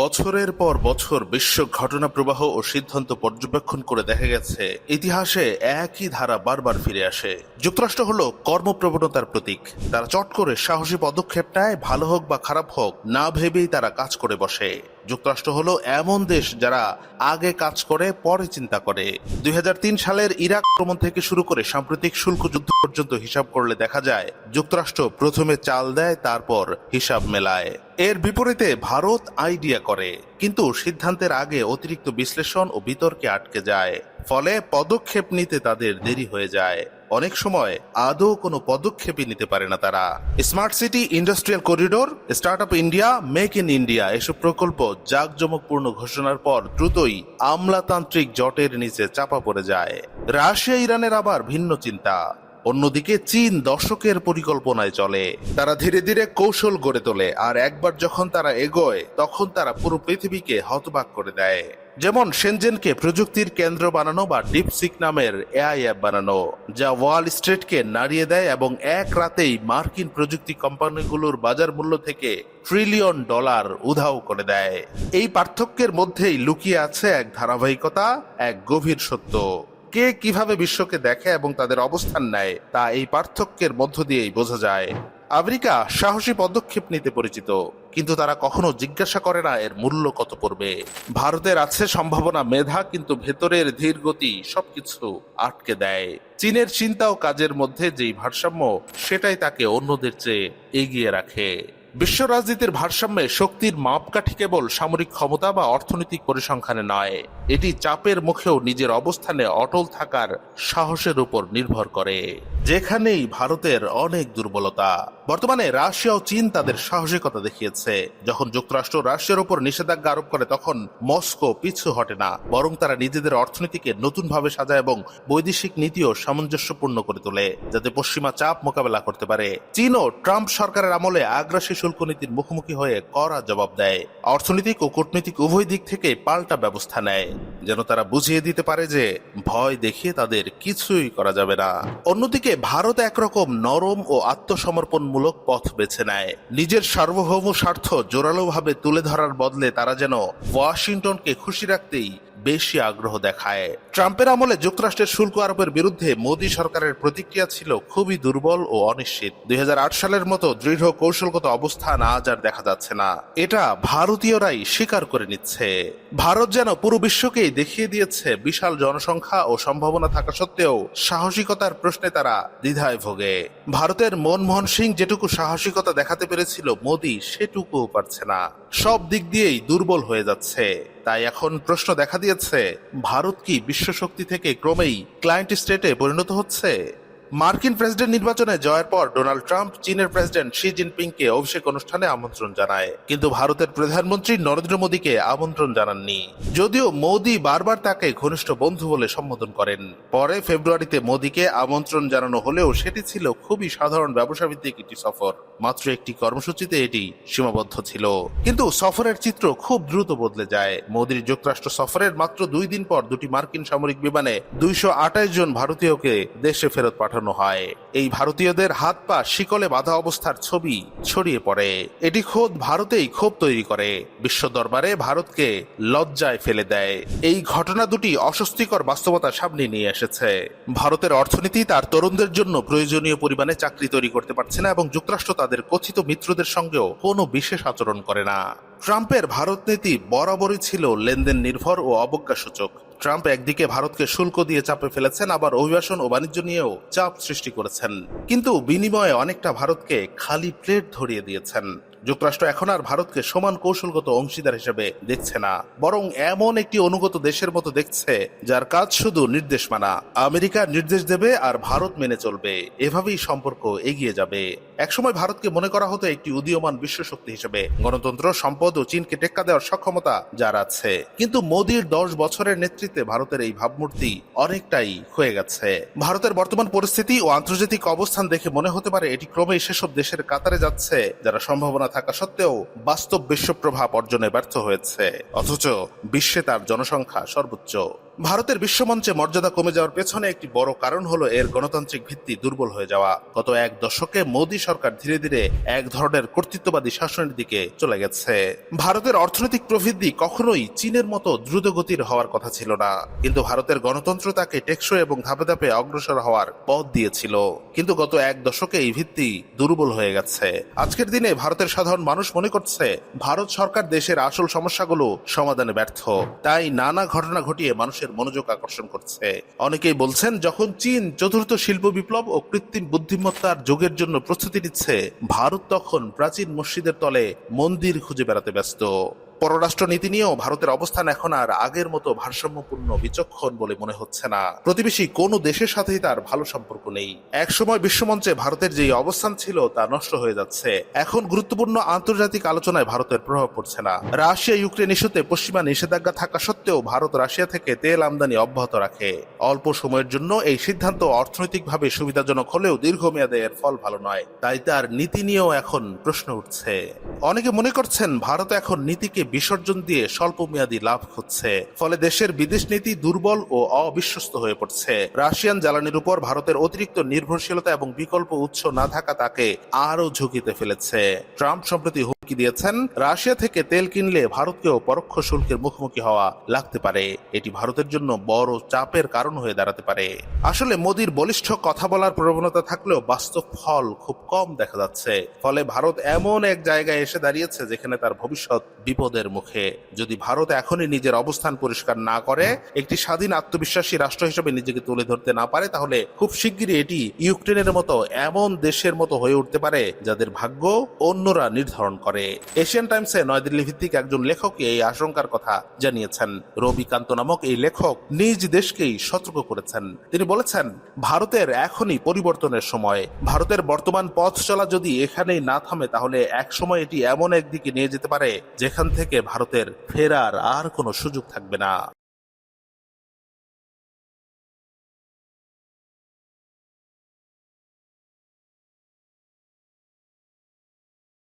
বছরের পর বছর বিশ্ব ঘটনা প্রবাহ ও সিদ্ধান্ত পর্যবেক্ষণ করে দেখা গেছে, ইতিহাসে একই ধারা বারবার ফিরে আসে। যুক্তরাষ্ট্র হলো কর্মপ্রবণতার প্রতীক। তারা চট করে সাহসী পদক্ষেপ নেয়, ভালো হোক বা খারাপ হোক, না ভেবেই তারা কাজ করে বসে। যুক্তরাষ্ট্র হলো এমন দেশ যারা আগে কাজ করে, পরে চিন্তা করে। দুই হাজার তিন সালের ইরাক আক্রমণ থেকে শুরু করে সাম্প্রতিক শুল্ক যুদ্ধ পর্যন্ত হিসাব করলে দেখা যায়, যুক্তরাষ্ট্র প্রথমে চাল দেয়, তারপর হিসাব মেলায়। এর বিপরীতে ভারত আইডিয়া করে, কিন্তু সিদ্ধান্তের আগে অতিরিক্ত বিশ্লেষণ ও বিতর্কে আটকে যায়। ফলে পদক্ষেপ নিতে তাদের দেরি হয়ে যায়। অনেক সময় আদৌ কোনো পদক্ষেপই নিতে পারে না তারা। Smart city industrial corridor start up India, make in India এসব প্রকল্প জাঁকজমকপূর্ণ ঘোষণার পর দ্রুতই আমলাতান্ত্রিক জটের নিচে চাপা পড়ে যায়। রাশিয়া, ইরানের আবার ভিন্ন চিন্তা। অন্যদিকে চীন দশকের পরিকল্পনায় চলে। তারা ধীরে ধীরে কৌশল গড়ে তোলে, আর একবার যখন তারা এগোয়, তখন তারা পুরো পৃথিবীকে হতবাক করে দেয়। যেমন সেনজেনকে প্রযুক্তির কেন্দ্র বানানো বা ডিপসিক নামের এআই অ্যাপ বানানো, যা ওয়াল স্ট্রিটকে নাড়িয়ে দেয় এবং এক রাতেই মার্কিন প্রযুক্তি কোম্পানিগুলোর বাজার মূল্য থেকে ট্রিলিয়ন ডলার উধাও করে দেয়। এই পার্থক্যের মধ্যেই লুকিয়ে আছে এক ধারাবাহিকতা, এক গভীর সত্য। কে কীভাবে বিশ্বকে দেখে এবং তাদের অবস্থান নেয়, তা এই পার্থক্যের মধ্য দিয়েই বোঝা যায়। আমেরিকা সাহসী পদক্ষেপ নিতে পরিচিত, কিন্তু তারা কখনো জিজ্ঞাসা করে না এর মূল্য কত পড়বে। ভারতের আছে সম্ভাবনা মেধা, কিন্তু ভেতরের ধীর গতি সবকিছু আটকে দেয়। চীনের চিন্তা ও কাজের মধ্যে যেই ভারসাম্য, সেটাই তাকে অন্যদের চেয়ে এগিয়ে রাখে। বিশ্ব রাজনীতির ভারসাম্যে শক্তির মাপকাঠি কেবল সামরিক ক্ষমতা বা অর্থনৈতিক পরিসংখ্যানে নয়, এটি চাপের মুখেও নিজের অবস্থানে অটল থাকার সাহসের উপর নির্ভর করে, যেখানেই ভারতের অনেক দুর্বলতা। বর্তমানে রাশিয়া ও চীন তাদের সাহসিকতা দেখিয়েছে। যখন যুক্তরাষ্ট্র রাশিয়ার উপর নিষেধাজ্ঞা আরোপ করে, তখন মস্কো পিছু হটে না, বরং তারা নিজেদের অর্থনীতিকে নতুনভাবে সাজায় এবং বৈদেশিক নীতিও সামঞ্জস্যপূর্ণ করে তোলে, যাতে পশ্চিমা চাপ মোকাবেলা করতে পারে। চীনও ট্রাম্প সরকারের আমলে আগ্রাসী শুল্ক নীতির মুখোমুখি হয়ে কড়া জবাব দেয়। অর্থনৈতিক ও কূটনৈতিক উভয় দিক থেকে পাল্টা ব্যবস্থা নেয়। যেন তারা বুঝিয়ে দিতে পারে যে ভয় দেখিয়ে তাদের কিছুই করা যাবে না। অন্যদিকে ভারত একরকম নরম ও আত্মসমর্পণমূলক পথ বেছে নেয়। নিজের সার্বভৌম স্বার্থ জোরালোভাবে তুলে ধরার বদলে তারা যেন ওয়াশিংটনকে খুশি রাখতেই বেশি আগ্রহ দেখায়। ট্রাম্পের আমলে যুক্তরাষ্ট্রের শুল্ক আরোপের বিরুদ্ধে মোদী সরকারের প্রতিক্রিয়া ছিল খুবই দুর্বল ও অনিশ্চিত। দুই হাজার আট সালের মতো দৃঢ় কৌশলগত অবস্থান আজ আর দেখা যাচ্ছে না। এটা ভারতীয়রাই স্বীকার করে নিচ্ছে। ভারত যেন পুরো বিশ্বকেই দেখিয়ে দিয়েছে বিশাল জনসংখ্যা ও সম্ভাবনা থাকা সত্ত্বেও সাহসিকতার প্রশ্নে তারা দ্বিধায় ভোগে। ভারতের মনমোহন সিং যেটুকু সাহসিকতা দেখাতে পেরেছিল মোদী সেটুকুও পারছে না। সব দিক দিয়েই দুর্বল হয়ে যাচ্ছে। তাই এখন প্রশ্ন দেখা দিয়েছে ভারত কি বিশ্বশক্তি থেকে ক্রমেই ক্লায়েন্ট স্টেটে পরিণত হচ্ছে? মার্কিন প্রেসিডেন্ট নির্বাচনে জয়ের পর ডোনাল্ড ট্রাম্প চীনের প্রেসিডেন্ট শি জিনপিংকে অভিষেক অনুষ্ঠানে আমন্ত্রণ জানায়। কিন্তু ভারতের প্রধানমন্ত্রী নরেন্দ্র মোদীকে আমন্ত্রণ জানাননি। যদিও মোদী বারবার তাকে ঘনিষ্ঠ বন্ধু বলে সম্বোধন করেন। পরে ফেব্রুয়ারিতে মোদীকে আমন্ত্রণ জানানো হলেও সেটি ছিল খুবই সাধারণ ব্যবসা ভিত্তিক একটি সফর। মাত্র একটি কর্মসূচিতে এটি সীমাবদ্ধ ছিল। কিন্তু সফরের চিত্র খুব দ্রুত বদলে যায়। মোদীর যুক্তরাষ্ট্র সফরের মাত্র দুই দিন পর দুটি মার্কিন সামরিক বিমানে দুইশো জন ভারতীয়কে দেশে ফেরত পাঠানো হয়। এই ভারতীয়দের হাত পা শিকলে বাঁধা অবস্থার ছবি ছড়িয়ে পড়ে। এটি খোদ ভারতেই ক্ষোভ তৈরি করে। বিশ্ব দরবারে ভারতকে লজ্জায় ফেলে দেয়। এই ঘটনা দুটি অস্বস্তিকর বাস্তবতা সামনে নিয়ে এসেছে। ভারতের অর্থনীতি তার তরুণদের জন্য প্রয়োজনীয় পরিমাণে চাকরি তৈরি করতে পারছে না এবং যুক্তরাষ্ট্র তাদের কথিত মিত্রদের সঙ্গেও কোনো বিশেষ আচরণ করে না। ট্রাম্পের ভারত নীতি বরাবরই ছিল লেনদেন নির্ভর ও অবজ্ঞা সূচক। ট্রাম্প একদিকে ভারতকে শুল্ক দিয়ে চাপে ফেলেছেন, আবার অভিবাসন ও বাণিজ্য নিয়েও চাপ সৃষ্টি করেছেন। কিন্তু বিনিময়ে অনেকটা ভারতকে খালি প্লেট ধরিয়ে দিয়েছেন। যুক্তরাষ্ট্র এখন আর ভারতকে সমান কৌশলগত অংশীদার হিসেবে দেখছে না, বরং এমন একটি অনুগত দেশের মতো দেখছে, যার কাজ শুধু নির্দেশ মানা। আমেরিকা নির্দেশ দেবে আর ভারত মেনে চলবে। এভাবেই সম্পর্ক এগিয়ে যাবে। একসময় ভারতকে মনে করা হতো একটি উদীয়মান বিশ্বশক্তি হিসেবে। গণতন্ত্র, সম্পদ ও চীনকে টেক্কা দেওয়ার সক্ষমতা যার আছে। কিন্তু মোদীর দশ বছরের নেতৃত্বে ভারতের এই ভাবমূর্তি অনেকটাই হয়ে গেছে। ভারতের বর্তমান পরিস্থিতি ও আন্তর্জাতিক অবস্থান দেখে মনে হতে পারে এটি ক্রমেই সেসব দেশের কাতারে যাচ্ছে, যারা সম্ভাবনা থাকা সত্ত্বেও বাস্তব বিশ্ব প্রভাব অর্জনে ব্যর্থ হয়েছে। অথচ বিশ্বে তার জনসংখ্যা সর্বোচ্চ। ভারতের বিশ্বমঞ্চে মর্যাদা কমে যাওয়ার পেছনে একটি বড় কারণ হলো এর গণতান্ত্রিক ভিত্তি দুর্বল হয়ে যাওয়া। গত এক দশকে মোদী সরকার ধীরে ধীরে এক ধরনের কর্তৃত্ববাদী শাসনের দিকে চলে গেছে। ভারতের অর্থনৈতিক প্রবৃদ্ধি কখনোই চীনের মতো দ্রুত গতির হওয়ার কথা ছিল না। কিন্তু ভারতের গণতন্ত্র তাকে টেকসই এবং ধাপে ধাপে অগ্রসর হওয়ার পথ দিয়েছিল। কিন্তু গত এক দশকে এই ভিত্তি দুর্বল হয়ে গেছে। আজকের দিনে ভারতের সাধারণ মানুষ মনে করছে, ভারত সরকার দেশের আসল সমস্যাগুলো সমাধানে ব্যর্থ। তাই নানা ঘটনা ঘটিয়ে মানুষের মনোযোগ আকর্ষণ করছে। অনেকেই বলছেন, যখন চীন চতুর্থ শিল্প বিপ্লব ও কৃত্রিম বুদ্ধিমত্তার যুগের জন্য প্রস্তুতি নিচ্ছে, ভারত তখন প্রাচীন মসজিদের তলে মন্দির খুঁজে বেড়াতে ব্যস্ত। পররাষ্ট্র নীতি নিয়েও ভারতের অবস্থান এখন আর আগের মতো ভারসাম্যপূর্ণ বিচক্ষণ বলে মনে হচ্ছে না। প্রতিবেশী কোনো দেশের সাথেই তার ভালো সম্পর্ক নেই। একসময় বিশ্বমঞ্চে ভারতের যে অবস্থান ছিল তা নষ্ট হয়ে যাচ্ছে। এখন গুরুত্বপূর্ণ আন্তর্জাতিক আলোচনায় ভারতের প্রভাব পড়ছে না। রাশিয়া ইউক্রেন ইস্যুতে পশ্চিমা নিষেধাজ্ঞা থাকা সত্ত্বেও ভারত রাশিয়া থেকে তেল আমদানি অব্যাহত রাখে। অল্প সময়ের জন্য এই সিদ্ধান্ত অর্থনৈতিকভাবে সুবিধাজনক হলেও দীর্ঘমেয়াদে এর ফল ভালো নয়। তাই তার নীতি নিয়েও এখন প্রশ্ন উঠছে। অনেকে মনে করছেন, ভারত এখন নীতিকে বিসর্জন দিয়ে স্বল্প মেয়াদী লাভ হচ্ছে। ফলে দেশের বিদেশ নীতি দুর্বল ও অবিশ্বস্ত হয়ে পড়ছে। রাশিয়ান জ্বালানির উপর ভারতের অতিরিক্ত নির্ভরশীলতা এবং বিকল্প উৎস না থাকা তাকে আরও ঝুঁকিতে ফেলেছে। ট্রাম্প সম্প্রতি হুমকি দিয়েছেন, রাশিয়া থেকে তেল কিনলে ভারতকেও পরোক্ষ শুল্কের মুখোমুখি হওয়া লাগতে পারে। এটি ভারতের জন্য বড় চাপের কারণ হয়ে দাঁড়াতে পারে। আসলে মোদির বলিষ্ঠ কথা বলার প্রবণতা থাকলেও বাস্তব ফল খুব কম দেখা যাচ্ছে। ফলে ভারত এমন এক জায়গায় এসে দাঁড়িয়েছে যেখানে তার ভবিষ্যৎ বিপদের মুখে। যদি ভারত এখনই নিজের অবস্থান পরিষ্কার না করে, একটি স্বাধীন আত্মবিশ্বাসী রাষ্ট্র হিসেবে নিজেকে তুলে ধরতে না পারে, তাহলে খুব শিগগিরই এটি ইউক্রেনের মতো এমন দেশের মতো হয়ে উঠতে পারে, যাদের ভাগ্য অন্যরা নির্ধারণ করে এশিয়ান টাইমসে নয়াদিল্লি ভিত্তিক একজন লেখক এই আশঙ্কার কথা জানিয়েছেন। রবিকান্ত নামক এই লেখক নিজ দেশকেই সতর্ক করেছেন। তিনি বলেছেন, ভারতের এখনই পরিবর্তনের সময়। ভারতের বর্তমান পথ চলা যদি এখানেই না থামে, তাহলে একসময় এটি এমন একদিকে নিয়ে যেতে পারে, যেখান থেকে ভারতের ফেরার আর কোনো সুযোগ থাকবে না।